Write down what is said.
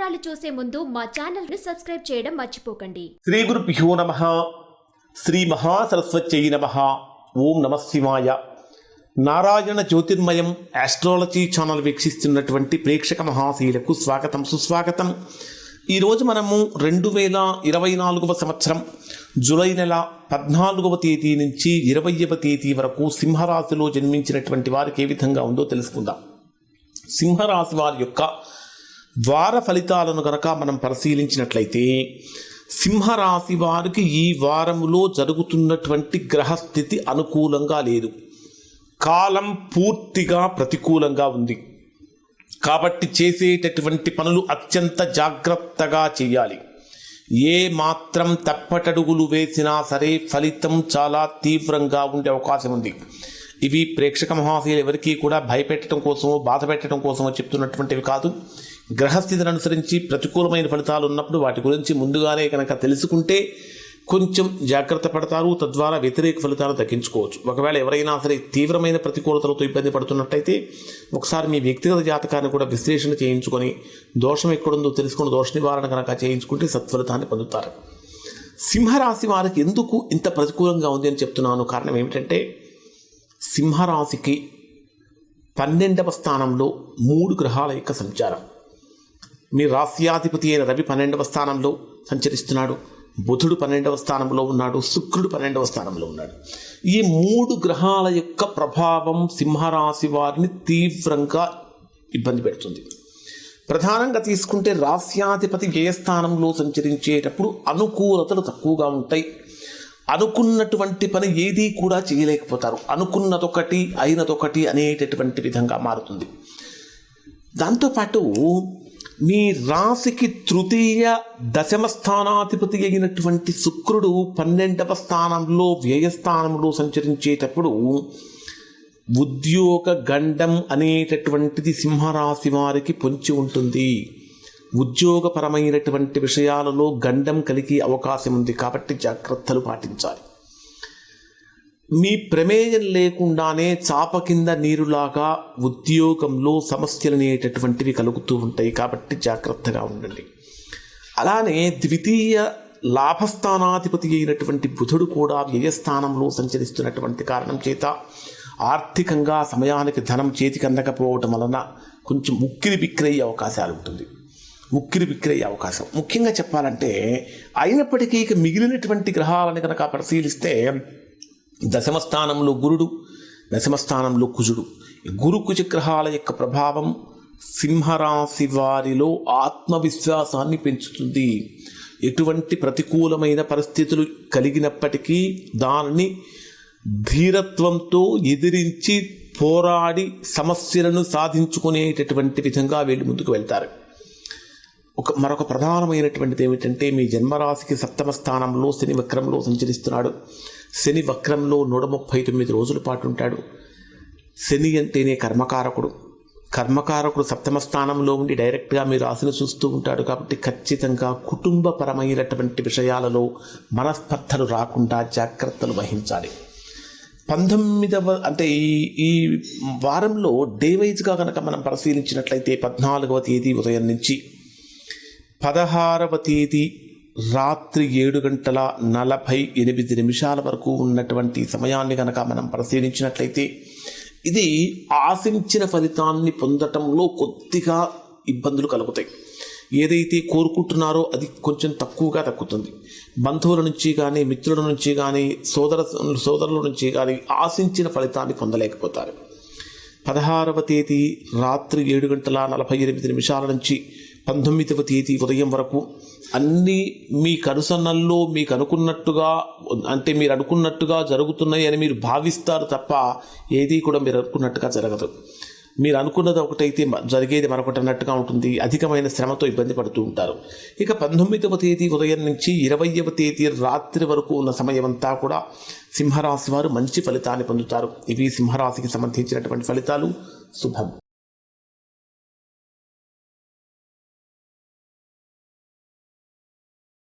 వివరాలు చూసే ముందు మా ఛానల్ను సబ్స్క్రైబ్ చేయడం మర్చిపోకండి. శ్రీ గురుభ్యో నమ. శ్రీ మహాసరస్వత్యై నమ. ఓం నమ శివాయ. నారాయణ జ్యోతిర్మయం ఆస్ట్రాలజీ ఛానల్ వీక్షిస్తున్నటువంటి ప్రేక్షక మహాశీలకు స్వాగతం సుస్వాగతం. ఈరోజు మనము రెండు వేల ఇరవై నాలుగవ సంవత్సరం జూలై నెల పద్నాలుగవ తేదీ నుంచి ఇరవైవ తేదీ వరకు సింహరాశిలో జన్మించినటువంటి వారికి ఏ విధంగా ఉందో తెలుసుకుందాం. సింహరాశి వారి యొక్క వార ఫలితాలను గనక మనం పరిశీలించినట్లయితే సింహరాశి వారికి ఈ వారములో జరుగుతున్నటువంటి గ్రహస్థితి అనుకూలంగా లేదు. కాలం పూర్తిగా ప్రతికూలంగా ఉంది. కాబట్టి చేసేటటువంటి పనులు అత్యంత జాగ్రత్తగా చేయాలి. ఏ మాత్రం తప్పటడుగులు వేసినా సరే ఫలితం చాలా తీవ్రంగా ఉండే అవకాశం ఉంది. ఇవి ప్రేక్షక మహాశయులు ఎవరికీ కూడా భయపెట్టడం కోసమో బాధ పెట్టడం కోసమో చెప్తున్నటువంటివి కాదు. గ్రహస్థితిని అనుసరించి ప్రతికూలమైన ఫలితాలు ఉన్నప్పుడు వాటి గురించి ముందుగానే కనుక తెలుసుకుంటే కొంచెం జాగ్రత్త పడతారు. తద్వారా వ్యతిరేక ఫలితాలు దక్కించుకోవచ్చు ఒకవేళ ఎవరైనా సరే తీవ్రమైన ప్రతికూలతలతో ఇబ్బంది పడుతున్నట్టయితే ఒకసారి మీ వ్యక్తిగత జాతకాన్ని కూడా విశ్లేషణ చేయించుకొని దోషం ఎక్కడుందో తెలుసుకుని దోష నివారణ కనుక చేయించుకుంటే సత్ఫలితాన్ని పొందుతారు. సింహరాశి వారికి ఎందుకు ఇంత ప్రతికూలంగా ఉంది అని చెప్తున్నాను. కారణం ఏమిటంటే సింహరాశికి పన్నెండవ స్థానంలో మూడు గ్రహాల యొక్క సంచారం. మీ రాస్యాధిపతి అయిన రవి పన్నెండవ స్థానంలో సంచరిస్తున్నాడు. బుధుడు పన్నెండవ స్థానంలో ఉన్నాడు. శుక్రుడు పన్నెండవ స్థానంలో ఉన్నాడు. ఈ మూడు గ్రహాల యొక్క ప్రభావం సింహరాశి వారిని తీవ్రంగా ఇబ్బంది పెడుతుంది. ప్రధానంగా తీసుకుంటే రాస్యాధిపతి వ్యయస్థానంలో సంచరించేటప్పుడు అనుకూలతలు తక్కువగా ఉంటాయి. అనుకున్నటువంటి పని ఏదీ కూడా చేయలేకపోతారు. అనుకున్నదొకటి అయినదొకటి అనేటటువంటి విధంగా మారుతుంది. దాంతోపాటు మీ రాశికి తృతీయ దశమ స్థానాధిపతి అయినటువంటి శుక్రుడు పన్నెండవ స్థానంలో వ్యయస్థానంలో సంచరించేటప్పుడు ఉద్యోగ గండం అనేటటువంటిది సింహరాశి వారికి పొంచి ఉంటుంది. ఉద్యోగపరమైనటువంటి విషయాలలో గండం కలిగే అవకాశం ఉంది కాబట్టి జాగ్రత్తలు పాటించాలి. మీ ప్రమేయం లేకుండానే చాప కింద నీరులాగా ఉద్యోగంలో సమస్యలు అనేటటువంటివి కలుగుతూ ఉంటాయి కాబట్టి జాగ్రత్తగా ఉండండి. అలానే ద్వితీయ లాభస్థానాధిపతి అయినటువంటి బుధుడు కూడా వ్యయస్థానంలో సంచరిస్తున్నటువంటి కారణం చేత ఆర్థికంగా సమయానికి ధనం చేతికి అందకపోవటం వలన కొంచెం ముక్కిరి బిక్కిరయ్యే అవకాశాలు ఉంటుంది. ముక్కిరి బిక్కిరయ్యే అవకాశం. ముఖ్యంగా చెప్పాలంటే అయినప్పటికీ ఇక మిగిలినటువంటి గ్రహాలను కనుక పరిశీలిస్తే దశమ స్థానంలో గురుడు దశమ స్థానంలో కుజుడు గురు కుజ యొక్క ప్రభావం సింహరాశి వారిలో ఆత్మవిశ్వాసాన్ని పెంచుతుంది. ఎటువంటి ప్రతికూలమైన పరిస్థితులు కలిగినప్పటికీ దానిని ధీరత్వంతో ఎదిరించి పోరాడి సమస్యలను సాధించుకునేటటువంటి విధంగా వీళ్ళు ముందుకు వెళ్తారు. ఒక మరొక ప్రధానమైనటువంటిది ఏమిటంటే మీ జన్మరాశికి సప్తమ స్థానంలో శని వక్రంలో సంచరిస్తున్నాడు. శని వక్రంలో నూట ముప్పై తొమ్మిది రోజుల పాటు ఉంటాడు. శని అంటేనే కర్మకారకుడు. కర్మకారకుడు సప్తమ స్థానంలో ఉండి డైరెక్ట్గా మీ రాశిని చూస్తూ ఉంటాడు కాబట్టి ఖచ్చితంగా కుటుంబపరమైనటువంటి విషయాలలో మనస్పర్ధలు రాకుండా జాగ్రత్తలు వహించాలి. పంతొమ్మిదవ అంటే ఈ ఈ వారంలో డే వైజ్గా కనుక మనం పరిశీలించినట్లయితే పద్నాలుగవ తేదీ ఉదయం నుంచి పదహారవ తేదీ రాత్రి ఏడు గంటల నలభై ఎనిమిది నిమిషాల వరకు ఉన్నటువంటి సమయాన్ని కనుక మనం పరిశీలించినట్లయితే ఇది ఆశించిన ఫలితాన్ని పొందటంలో కొద్దిగా ఇబ్బందులు కలుగుతాయి. ఏదైతే కోరుకుంటున్నారో అది కొంచెం తక్కువగా తక్కుతుంది బంధువుల నుంచి కానీ మిత్రుల నుంచి కానీ సోదర సోదరుల నుంచి కానీ ఆశించిన ఫలితాన్ని పొందలేకపోతారు. పదహారవ తేదీ రాత్రి ఏడు గంటల నలభై ఎనిమిది నిమిషాల నుంచి పంతొమ్మిదవ తేదీ ఉదయం వరకు అన్నీ మీ కనుసన్నల్లో మీకు అనుకున్నట్టుగా అంటే మీరు అనుకున్నట్టుగా జరుగుతున్నాయి అని మీరు భావిస్తారు తప్ప ఏది కూడా మీరు అనుకున్నట్టుగా జరగదు. మీరు అనుకున్నది ఒకటైతే జరిగేది మరొకటి అన్నట్టుగా ఉంటుంది. అధికమైన శ్రమతో ఇబ్బంది పడుతూ ఉంటారు. ఇక పంతొమ్మిదవ తేదీ ఉదయం నుంచి ఇరవైవ తేదీ రాత్రి వరకు ఉన్న సమయం అంతా కూడా సింహరాశి వారు మంచి ఫలితాన్ని పొందుతారు. ఇవి సింహరాశికి సంబంధించినటువంటి ఫలితాలు. శుభం.